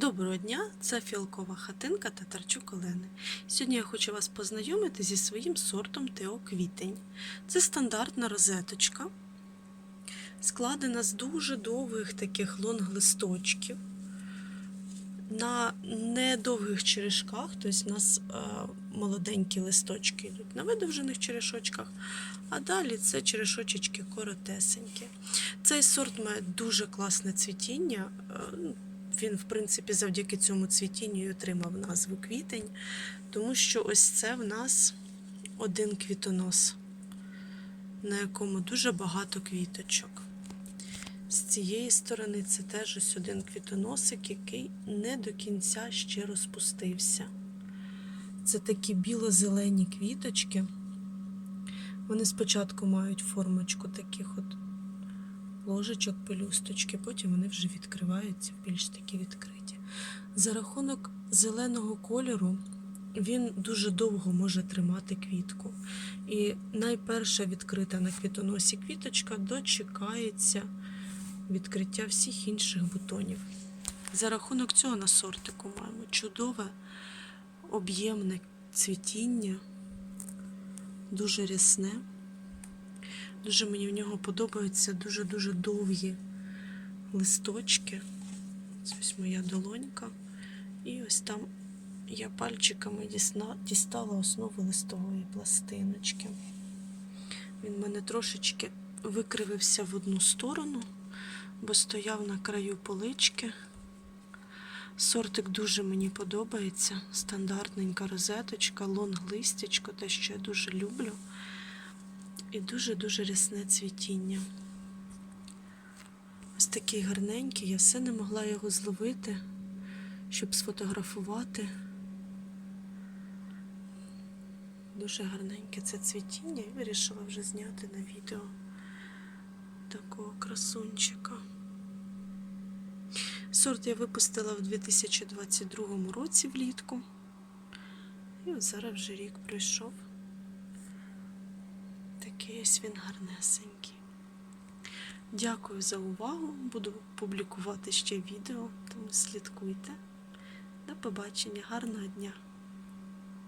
Доброго дня, це фіалкова хатинка Татарчук Олени. Сьогодні я хочу вас познайомити зі своїм сортом Тео Квітень. Це стандартна розеточка, складена з дуже довгих таких лонг-листочків. На недовгих черешках, тобто у нас е, молоденькі листочки йдуть на видовжених черешочках, а далі це черешочечки коротесенькі. Цей сорт має дуже класне цвітіння. Він, в принципі, завдяки цьому цвітінню і отримав назву квітень, тому що ось це в нас один квітонос, на якому дуже багато квіточок. З цієї сторони це теж ось один квітоносик, який не до кінця ще розпустився. Це такі біло-зелені квіточки. Вони спочатку мають формочку таких от ложечок, пелюсточки, потім вони вже відкриваються більш такі відкриті. За рахунок зеленого кольору він дуже довго може тримати квітку. І найперша відкрита на квітоносі квіточка дочекається відкриття всіх інших бутонів. За рахунок цього на сортику маємо чудове об'ємне цвітіння, дуже рясне. Дуже мені в нього подобаються дуже-дуже довгі листочки. Ось моя долонька. І ось там я пальчиками дістала основу листової пластиночки. Він в мене трошечки викривився в одну сторону, бо стояв на краю полички. Сортик дуже мені подобається. Стандартненька розеточка, лонг-листячко, те, що я дуже люблю. І дуже-дуже рясне цвітіння. Ось такий гарненький, я все не могла його зловити, щоб сфотографувати. Дуже гарненьке це цвітіння і вирішила вже зняти на відео такого красунчика. Сорт я випустила в 2022 році влітку. І зараз вже рік пройшов. Такий ось він гарнесенький. Дякую за увагу. Буду публікувати ще відео, тому слідкуйте. До побачення, гарного дня!